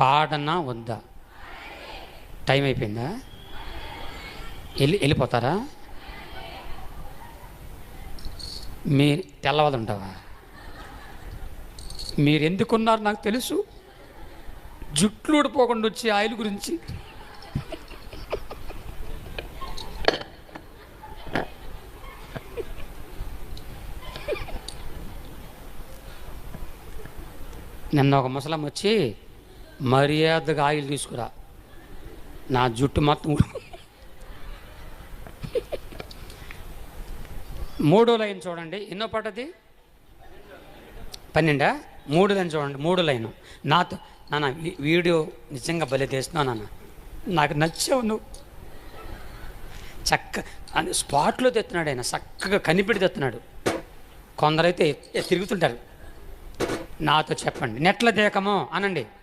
పాడనా వద్దా? టైం అయిపోయిందా? వెళ్ళి వెళ్ళిపోతారా? మీరు తెల్లవాళ్ళు ఉంటావా మీరు ఎందుకున్నారు నాకు తెలుసు? జుట్లు ఊడిపోకుండా వచ్చే ఆయిల్ గురించి. నిన్న ఒక ముసలం వచ్చి మర్యాదగా ఆయిల్ తీసుకురా. నా జుట్టు మొత్తం మూడో లైన్ చూడండి. ఎన్నో పడ్డది పన్నెండా? మూడు లైన్ చూడండి. మూడు లైన్. నాతో నాన్న వీ- వీడియో నిజంగా భలే తీస్తున్నావు నాన్న. నాకు నచ్చావు నువ్వు. చక్క స్పాట్లో తెస్తున్నాడు ఆయన. చక్కగా కనిపెడి తెస్తున్నాడు కొందరైతే తిరుగుతుంటారు. నాతో చెప్పండి. నెట్ల దేకమో? అనండి.